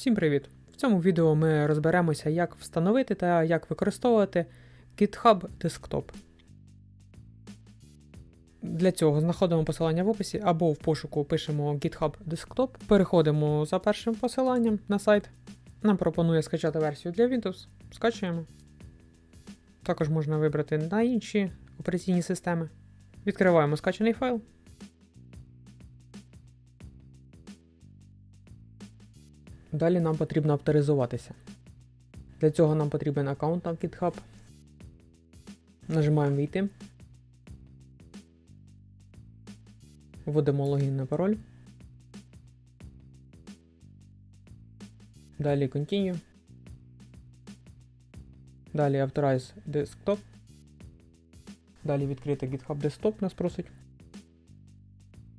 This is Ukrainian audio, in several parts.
Всім привіт! В цьому відео ми розберемося, як встановити та як використовувати GitHub Desktop. Для цього знаходимо посилання в описі або в пошуку пишемо GitHub Desktop, переходимо за першим посиланням на сайт. Нам пропонує скачати версію для Windows, скачуємо. Також можна вибрати на інші операційні системи. Відкриваємо скачаний файл. Далі нам потрібно авторизуватися. Для цього нам потрібен аккаунт на GitHub. Нажимаємо Війти. Вводимо логін на пароль. Далі Continue. Далі Authorize Desktop. Далі відкрити GitHub Desktop нас просить.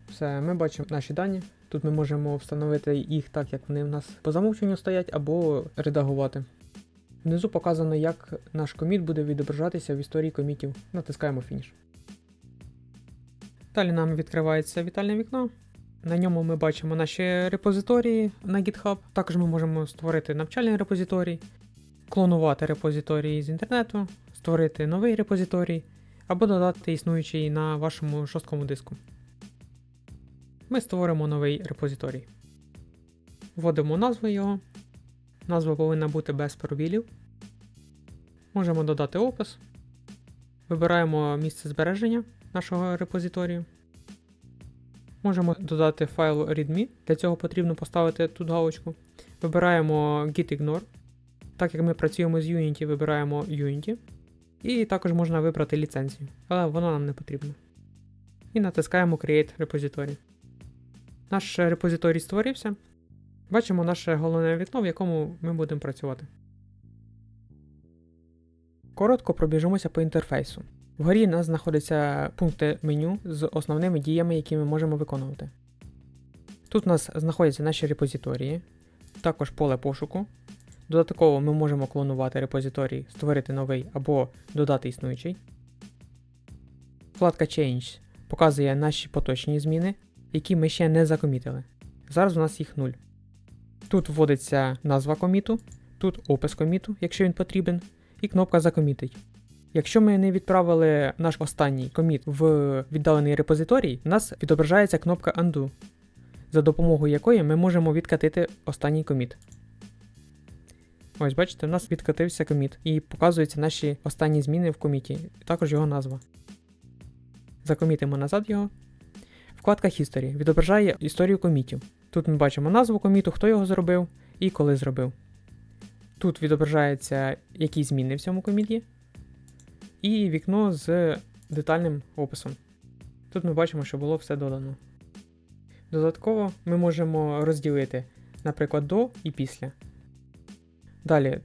Все, ми бачимо наші дані. Тут ми можемо встановити їх так, як вони в нас по замовченню стоять, або редагувати. Внизу показано, як наш коміт буде відображатися в історії комітів. Натискаємо фініш. Далі нам відкривається вітальне вікно. На ньому ми бачимо наші репозиторії на GitHub. Також ми можемо створити навчальний репозиторій, клонувати репозиторії з інтернету, створити новий репозиторій або додати існуючий на вашому жорсткому диску. Ми створимо новий репозиторій. Вводимо назву його. Назва повинна бути без пробілів. Можемо додати опис. Вибираємо місце збереження нашого репозиторію. Можемо додати файл readme. Для цього потрібно поставити тут галочку. Вибираємо gitignore. Так як ми працюємо з Unity, вибираємо Unity. І також можна вибрати ліцензію, але вона нам не потрібна. І натискаємо Create Repository. Наш репозиторій створився. Бачимо наше головне вікно, в якому ми будемо працювати. Коротко пробіжимося по інтерфейсу. Вгорі у нас знаходяться пункти меню з основними діями, які ми можемо виконувати. Тут у нас знаходяться наші репозиторії, також поле пошуку. Додатково ми можемо клонувати репозиторій, створити новий або додати існуючий. Вкладка Change показує наші поточні зміни, які ми ще не закомітили. Зараз у нас їх 0. Тут вводиться назва коміту, тут опис коміту, якщо він потрібен, і кнопка Закомітить. Якщо ми не відправили наш останній коміт в віддалений репозиторій, у нас відображається кнопка Undo, за допомогою якої ми можемо відкатити останній коміт. Ось, бачите, у нас відкатився коміт і показуються наші останні зміни в коміті, також його назва. Закомітимо назад його. Вкладка History відображає історію комітів. Тут ми бачимо назву коміту, хто його зробив і коли зробив. Тут відображається, які зміни в цьому коміті, і вікно з детальним описом. Тут ми бачимо, що було все додано. Додатково ми можемо розділити, наприклад, до і після. Далі,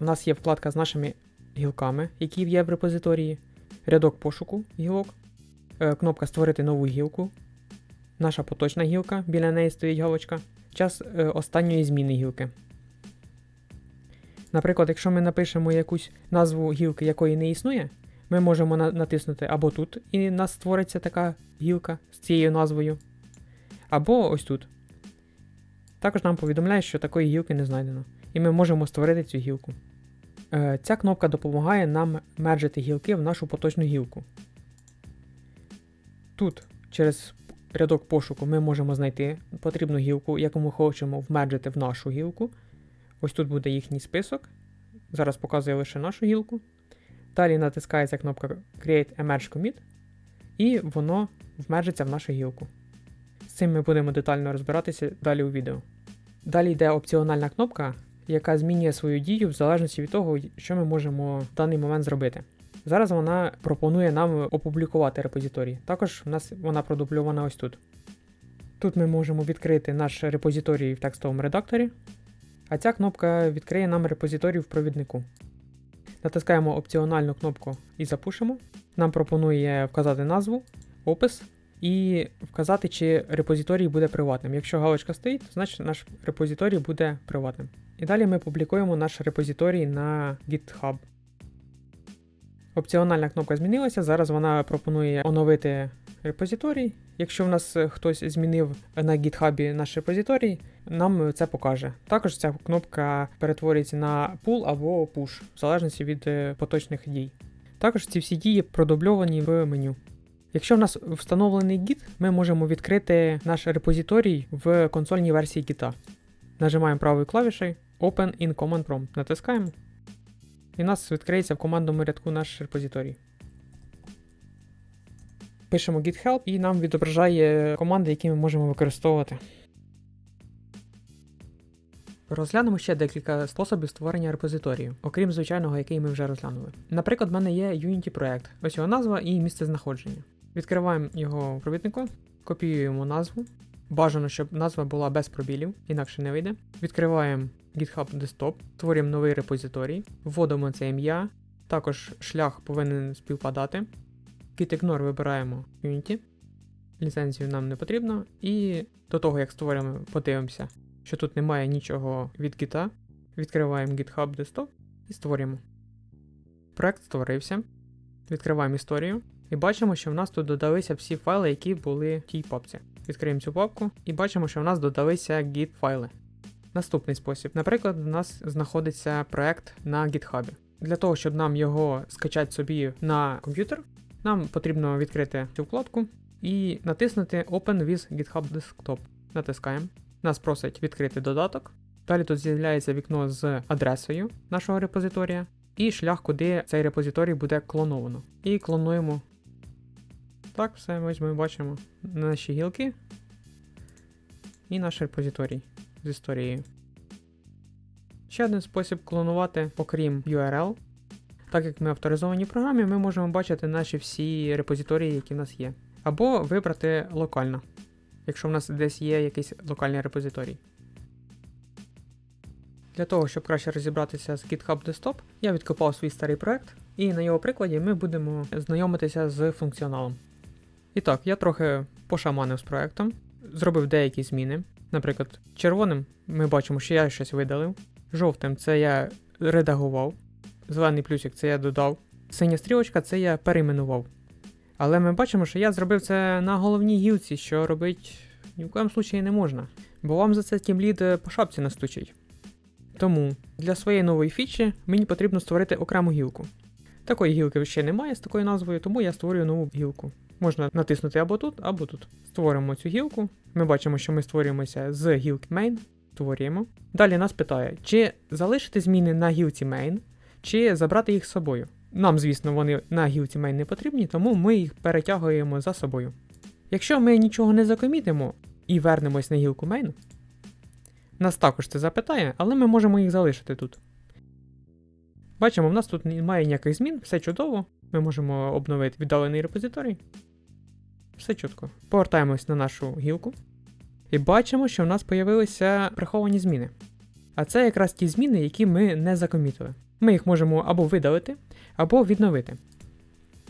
у нас є вкладка з нашими гілками, які є в репозиторії, рядок пошуку гілок, кнопка Створити нову гілку, наша поточна гілка, біля неї стоїть галочка, час е, останньої зміни гілки. Наприклад, якщо ми напишемо якусь назву гілки, якої не існує, ми можемо натиснути або тут, і нас створиться така гілка з цією назвою, або ось тут. Також нам повідомляє, що такої гілки не знайдено, і ми можемо створити цю гілку. Е, Ця кнопка допомагає нам мерджити гілки в нашу поточну гілку. Тут через рядок пошуку ми можемо знайти потрібну гілку, яку ми хочемо вмерджити в нашу гілку. Ось тут буде їхній список. Зараз показує лише нашу гілку. Далі натискається кнопка Create a Merge Commit, і воно вмержиться в нашу гілку. З цим ми будемо детально розбиратися далі у відео. Далі йде опціональна кнопка, яка змінює свою дію в залежності від того, що ми можемо в даний момент зробити. Зараз вона пропонує нам опублікувати репозиторій. Також у нас вона продубльована ось тут. Тут ми можемо відкрити наш репозиторій в текстовому редакторі, а ця кнопка відкриє нам репозиторій в провіднику. Натискаємо опціональну кнопку і запушимо. Нам пропонує вказати назву, опис і вказати, чи репозиторій буде приватним. Якщо галочка стоїть, то значить наш репозиторій буде приватним. І далі ми публікуємо наш репозиторій на GitHub. Опціональна кнопка змінилася. Зараз вона пропонує оновити репозиторій якщо в нас е, хтось змінив на GitHub наш репозиторій, нам це покаже. Також ця кнопка перетворюється на pull або push, в залежності від е, поточних дій. Також ці всі дії продубльовані в меню. Якщо в нас встановлений Git, ми можемо відкрити наш репозиторій в консольній версії Git. Нажимаємо правою клавішею Open in Command Prompt. Натискаємо. І у нас відкриється в командному рядку наш репозиторій. Пишемо git help і нам відображає команди, які ми можемо використовувати. Розглянемо ще декілька способів створення репозиторію, окрім звичайного, який ми вже розглянули. Наприклад, в мене є Unity проект. Ось його назва і місце знаходження. Відкриваємо його в провіднику, копіюємо назву. Бажано, щоб назва була без пробілів, інакше не вийде. Відкриваємо GitHub Desktop, створюємо новий репозиторій, вводимо це ім'я, також шлях повинен співпадати. Gitignore вибираємо Unity. Ліцензію нам не потрібно. І до того, як створюємо, подивимося, що тут немає нічого від Git. Відкриваємо GitHub Desktop і створюємо. Проект створився. Відкриваємо історію. І бачимо, що в нас тут додалися всі файли, які були в тій папці. Відкриємо цю папку і бачимо, що в нас додалися Git файли. Наступний спосіб. Наприклад, у нас знаходиться проект на GitHub. Для того, щоб нам його скачати собі на комп'ютер, нам потрібно відкрити цю вкладку і натиснути Open with GitHub Desktop. Натискаємо. Нас просить відкрити додаток. Далі тут з'являється вікно з адресою нашого репозиторія і шлях, куди цей репозиторій буде клоновано. І клонуємо. Так, все, ось ми бачимо наші гілки і наш репозиторій з історією. Ще один спосіб клонувати, окрім URL. Так як ми авторизовані в програмі, ми можемо бачити наші всі репозиторії, які в нас є. Або вибрати локально, якщо в нас десь є якийсь локальний репозиторій. Для того, щоб краще розібратися з GitHub Desktop, я відкопав свій старий проект, і на його прикладі ми будемо знайомитися з функціоналом. І так, я трохи пошаманив з проектом, зробив деякі зміни. Наприклад, червоним ми бачимо, що я щось видалив, жовтим це я редагував, зелений плюсик це я додав, синя стрілочка це я перейменував. Але ми бачимо, що я зробив це на головній гілці, що робить ні в коєму случаї не можна, бо вам за це тімлід по шапці настучить. Тому для своєї нової фічі мені потрібно створити окрему гілку. Такої гілки ще немає з такою назвою, тому я створюю нову гілку. Можна натиснути або тут, або тут. Створимо цю гілку. Ми бачимо, що ми створюємося з гілки main. Створюємо. Далі нас питає, чи залишити зміни на гілці main, чи забрати їх з собою. Нам, звісно, вони на гілці main не потрібні, тому ми їх перетягуємо за собою. Якщо ми нічого не закомітимо і вернемось на гілку main, нас також це запитає, але ми можемо їх залишити тут. Бачимо, в нас тут немає ніяких змін, все чудово. Ми можемо обновити віддалений репозиторій. Все чітко. Повертаємось на нашу гілку. І бачимо, що в нас з'явилися приховані зміни. А це якраз ті зміни, які ми не закомітили. Ми їх можемо або видалити, або відновити.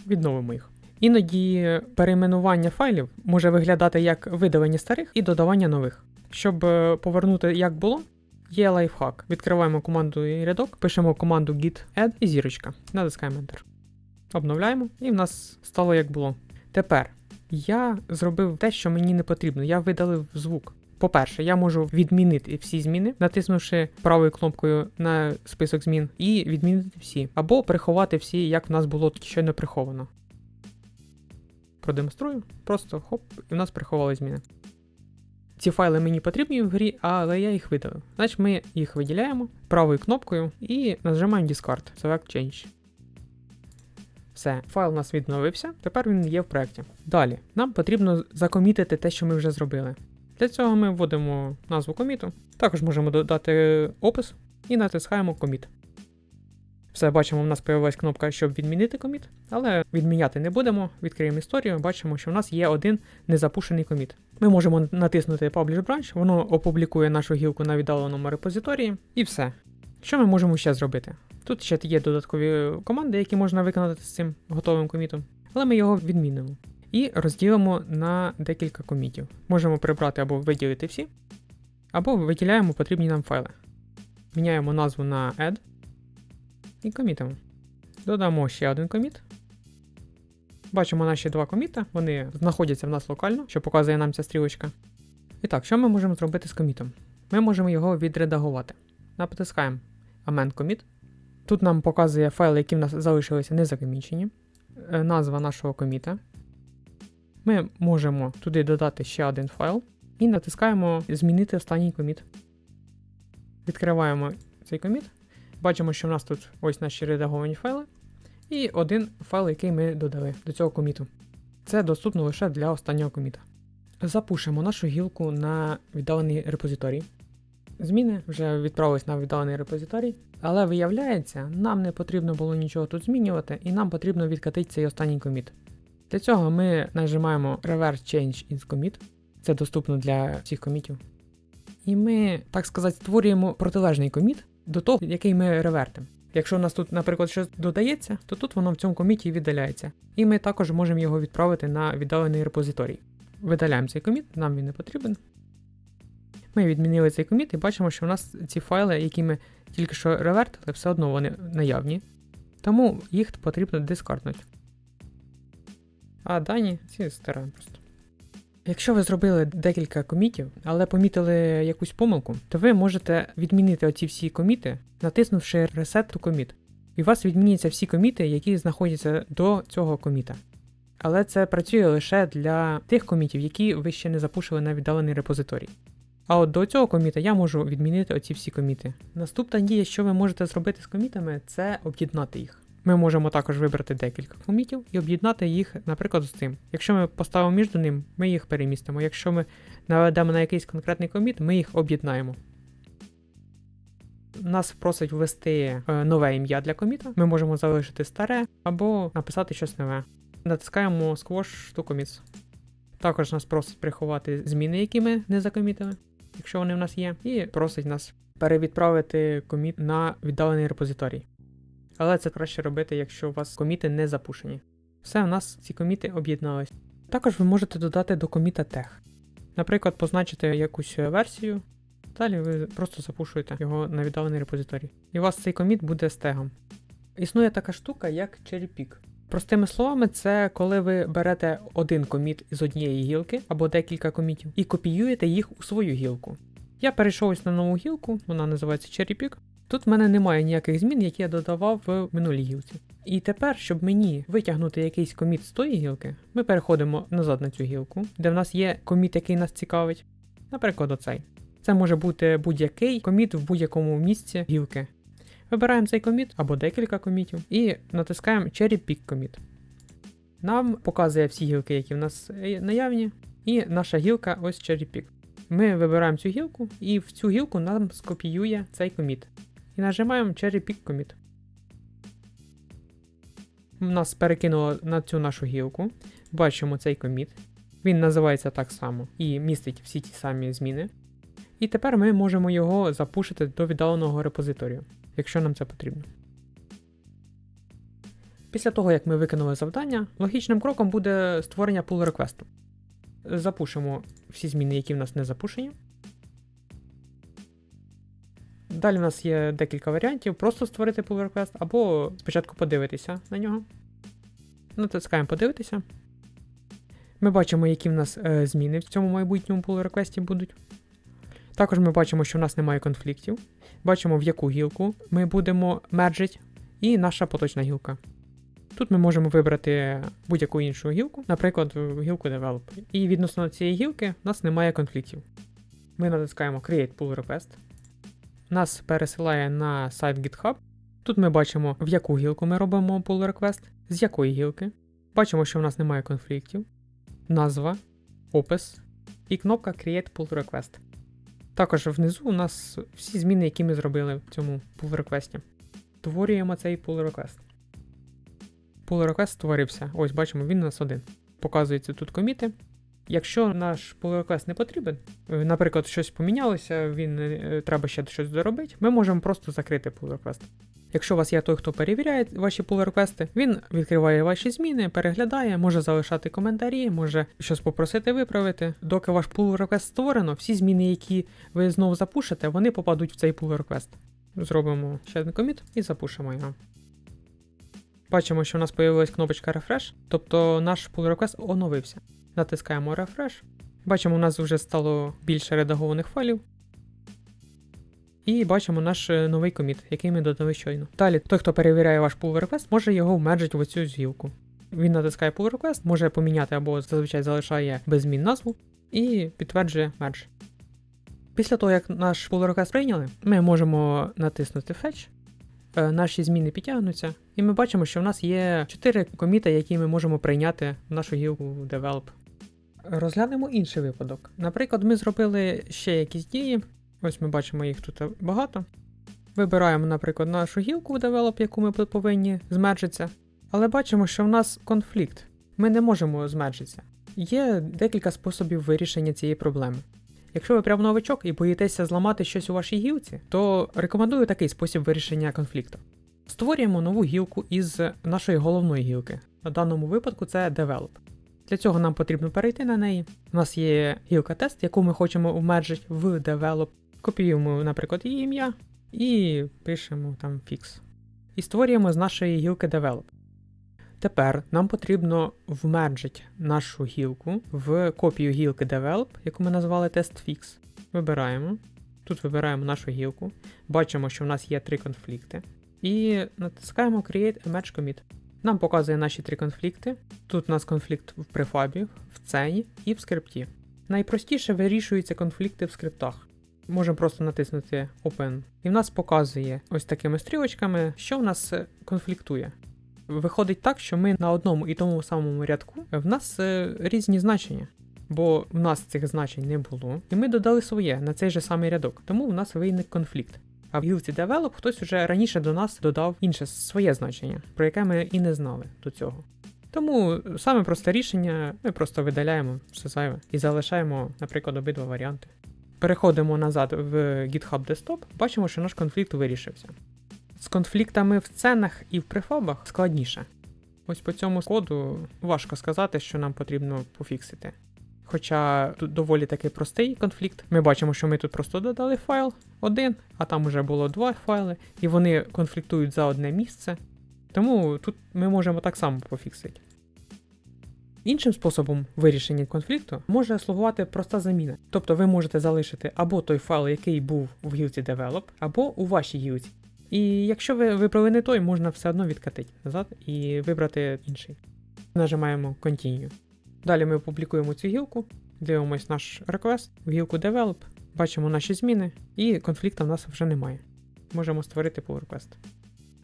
Відновимо їх. Іноді перейменування файлів може виглядати як видалення старих і додавання нових. Щоб е, повернути як було, є лайфхак. Відкриваємо команду і рядок, пишемо команду git add і зірочка. Натискаємо Enter. Обновляємо, і в нас стало як було. Тепер я зробив те, що мені не потрібно. Я видалив звук. По-перше, я можу відмінити всі зміни, натиснувши правою кнопкою на список змін, і відмінити всі, або приховати всі, як в нас було щойно приховано. Продемонструю, просто хоп, і в нас приховали зміни. Ці файли мені потрібні в грі, але я їх видалив. Значить, ми їх виділяємо правою кнопкою і нажимаємо Discard, Select Change. Все, файл у нас відновився, тепер він є в проєкті. Далі, нам потрібно закомітити те, що ми вже зробили. Для цього ми вводимо назву коміту, також можемо додати опис і натискаємо коміт. Все, бачимо, у нас з'явилась кнопка, щоб відмінити коміт, але відміняти не будемо. Відкриємо історію, бачимо, що в нас є один незапущений коміт. Ми можемо натиснути Publish Branch, воно опублікує нашу гілку на віддаленому репозиторії, і все. Що ми можемо ще зробити? Тут ще є додаткові команди, які можна виконати з цим готовим комітом, але ми його відмінимо. І розділимо на декілька комітів. Можемо прибрати або виділити всі, або виділяємо потрібні нам файли. Міняємо назву на add і комітимо. Додамо ще один коміт. Бачимо наші два коміта, вони знаходяться в нас локально, що показує нам ця стрілочка. І так, що ми можемо зробити з комітом? Ми можемо його відредагувати. Натискаємо Amend Commit. Тут нам показує файли, які в нас залишилися незакомічені, е, назва нашого коміта. Ми можемо туди додати ще один файл і натискаємо Змінити останній коміт. Відкриваємо цей коміт. Бачимо, що в нас тут ось наші редаговані файли. І один файл, який ми додали до цього коміту. Це доступно лише для останнього коміта. Запушимо нашу гілку на віддалений репозиторій. Зміни вже відправились на віддалений репозиторій, але виявляється, нам не потрібно було нічого тут змінювати, і нам потрібно відкатити цей останній коміт. Для цього ми нажимаємо Reverse Change in Commit. Це доступно для всіх комітів. І ми, так сказати, створюємо протилежний коміт до того, який ми ревертимо. Якщо у нас тут, наприклад, щось додається, то тут воно в цьому коміті віддаляється. І ми також можемо його відправити на віддалений репозиторій. Видаляємо цей коміт, нам він не потрібен. Ми відмінили цей коміт і бачимо, що у нас ці файли, які ми тільки що ревертили, все одно вони наявні. Тому їх потрібно дискарднути. А дані ці стираємо просто. Якщо ви зробили декілька комітів, але помітили якусь помилку, то ви можете відмінити оці всі коміти, натиснувши Reset to Commit. І у вас відміняться всі коміти, які знаходяться до цього коміта. Але це працює лише для тих комітів, які ви ще не запушили на віддалений репозиторій. А от до цього коміта я можу відмінити оці всі коміти. Наступна дія, що ви можете зробити з комітами, це об'єднати їх. Ми можемо також вибрати декілька комітів і об'єднати їх, наприклад, з цим. Якщо ми поставимо між ним, ми їх перемістимо. Якщо ми наведемо на якийсь конкретний коміт, ми їх об'єднаємо. Нас просить ввести е, нове ім'я для коміта. Ми можемо залишити старе або написати щось нове. Натискаємо Squash to Commits. Також нас просить приховати зміни, які ми не закомітили, якщо вони в нас є, і просить нас перевідправити коміт на віддалений репозиторій. Але це краще робити, якщо у вас коміти не запушені. Все, у нас ці коміти об'єднались. Також ви можете додати до коміта тег. Наприклад, позначити якусь версію, далі ви просто запушуєте його на віддалений репозиторій. І у вас цей коміт буде з тегом. Існує така штука, як Pick. Простими словами, це коли ви берете один коміт із однієї гілки або декілька комітів і копіюєте їх у свою гілку. Я перейшов ось на нову гілку, вона називається Cherry. Тут в мене немає ніяких змін, які я додавав в минулій гілці. І тепер, щоб мені витягнути якийсь коміт з тої гілки, ми переходимо назад на цю гілку, де в нас є коміт, який нас цікавить. Наприклад, оцей. Це може бути будь-який коміт в будь-якому місці гілки. Вибираємо цей коміт або декілька комітів і натискаємо Cherry Pick Commit. Нам показує всі гілки, які в нас наявні, і наша гілка ось Cherry Pick. Ми вибираємо цю гілку, і в цю гілку нам скопіює цей коміт. І нажимаємо Cherry Pick Commit. Нас перекинуло на цю нашу гілку. Бачимо цей коміт. Він називається так само і містить всі ті самі зміни. І тепер ми можемо його запушити до віддаленого репозиторію, якщо нам це потрібно. Після того, як ми виконали завдання, логічним кроком буде створення pull реквесту. Запушимо всі зміни, які в нас не запушені. Далі в нас є декілька варіантів: просто створити pull request, або спочатку подивитися на нього. Натискаємо подивитися. Ми бачимо, які в нас е, зміни в цьому майбутньому pull request будуть. Також ми бачимо, що в нас немає конфліктів. Бачимо, в яку гілку ми будемо мерджити, і наша поточна гілка. Тут ми можемо вибрати будь-яку іншу гілку, наприклад, гілку Developer. І відносно цієї гілки в нас немає конфліктів. Ми натискаємо Create Pull Request. Нас пересилає на сайт GitHub. Тут ми бачимо, в яку гілку ми робимо pull request, з якої гілки. Бачимо, що в нас немає конфліктів, назва, опис і кнопка Create Pull Request. Також внизу у нас всі зміни, які ми зробили в цьому pull реквесті Створюємо цей pull request. Pull request створився. Ось бачимо, він у нас один. Показуються тут коміти. Якщо наш pull request не потрібен, е, наприклад, щось помінялося, він е, треба ще щось доробити, ми можемо просто закрити pull request. Якщо у вас є той, хто перевіряє ваші pull реквести, він відкриває ваші зміни, переглядає, може залишати коментарі, може щось попросити виправити. Доки ваш pull request створено, всі зміни, які ви знову запушите, вони попадуть в цей pull request. Зробимо ще один коміт і запушимо його. Бачимо, що у нас з'явилась кнопочка Refresh, тобто наш pull request оновився. Натискаємо Refresh. Бачимо, у нас вже стало більше редагованих файлів. І бачимо наш е, новий коміт, який ми додали щойно. Далі, той, хто перевіряє ваш pull request, може його вмержити в оцю згілку. Він натискає pull request, може поміняти або зазвичай залишає без змін назву і підтверджує мерж. Після того, як наш pull request прийняли, ми можемо натиснути Fetch, е, наші зміни підтягнуться, і ми бачимо, що в нас є 4 коміти, які ми можемо прийняти в нашу гілку Develop. Розглянемо інший випадок. Наприклад, ми зробили ще якісь дії. Ось ми бачимо їх тут багато. Вибираємо, наприклад, нашу гілку в Develop, яку ми повинні змерджитися. Але бачимо, що в нас конфлікт. Ми не можемо змерджитися. Є декілька способів вирішення цієї проблеми. Якщо ви прям новичок і боїтеся зламати щось у вашій гілці, то рекомендую такий спосіб вирішення конфлікту. Створюємо нову гілку із нашої головної гілки. На даному випадку це Develop. Для цього нам потрібно перейти на неї. У нас є гілка тест, яку ми хочемо вмержити в Develop. Копіюємо, наприклад, її ім'я і пишемо там fix. І створюємо з нашої гілки Develop. Тепер нам потрібно вмерджити нашу гілку в копію гілки Develop, яку ми назвали TestFix. Вибираємо. Тут вибираємо нашу гілку. Бачимо, що в нас є три конфлікти. І натискаємо Create a Match Commit. Нам показує наші три конфлікти. Тут у нас конфлікт в префабі, в цені і в скрипті. Найпростіше вирішуються конфлікти в скриптах. Можемо просто натиснути Open. І в нас показує ось такими стрілочками, що в нас е, конфліктує. Виходить так, що ми на одному і тому самому рядку в нас е, різні значення. Бо в нас цих значень не було, і ми додали своє на цей же самий рядок, тому в нас виник конфлікт. А в гілці Develop хтось вже раніше до нас додав інше своє значення, про яке ми і не знали до цього. Тому саме просте рішення ми просто видаляємо все зайве і залишаємо, наприклад, обидва варіанти. Переходимо назад в GitHub Desktop, бачимо, що наш конфлікт вирішився. З конфліктами в ценах і в префабах складніше. Ось по цьому коду важко сказати, що нам потрібно пофіксити. Хоча тут доволі таки простий конфлікт. Ми бачимо, що ми тут просто додали файл один, а там вже було два файли, і вони конфліктують за одне місце. Тому тут ми можемо так само пофіксити. Іншим способом вирішення конфлікту може слугувати проста заміна. Тобто ви можете залишити або той файл, який був в гілці Develop, або у вашій гілці. І якщо ви вибрали не той, можна все одно відкатити назад і вибрати інший. Нажимаємо Continue. Далі ми опублікуємо цю гілку, дивимось наш request в гілку Develop, бачимо наші зміни, і конфлікту в нас вже немає. Можемо створити pull request.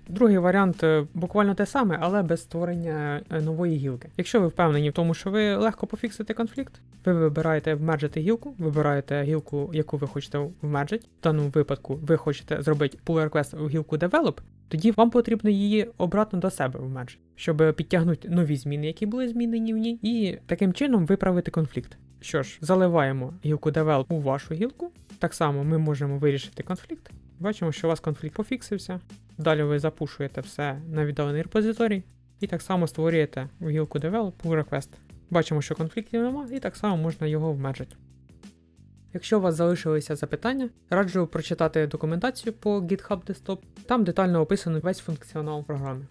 Другий варіант е, буквально те саме, але без створення е, нової гілки. Якщо ви впевнені в тому, що ви легко пофіксите конфлікт, ви вибираєте вмерджити гілку, вибираєте гілку, яку ви хочете вмерджити. В даному випадку ви хочете зробити pull request в гілку Develop, тоді вам потрібно її обратно до себе вмерджити, щоб підтягнути нові зміни, які були змінені в ній, і таким чином виправити конфлікт. Що ж, заливаємо гілку Develop у вашу гілку. Так само ми можемо вирішити конфлікт. Бачимо, що у вас конфлікт пофіксився. Далі ви запушуєте все на віддалений репозиторій і так само створюєте в гілку Develop pull request. Бачимо, що конфліктів нема, і так само можна його вмержити. Якщо у вас залишилися запитання, раджу прочитати документацію по GitHub Desktop, там детально описано весь функціонал програми.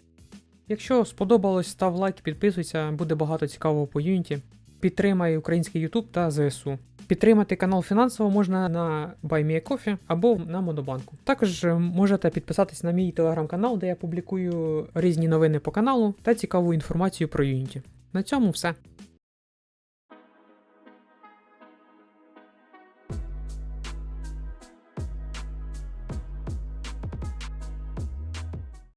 Якщо сподобалось, став лайк, підписуйся, буде багато цікавого по Unity. Підтримай український YouTube та ЗСУ. Підтримати канал фінансово можна на BuyMeACoffee або на Модобанку. Також е, можете підписатись на мій телеграм-канал, де я публікую різні новини по каналу та цікаву інформацію про Unity. На цьому все.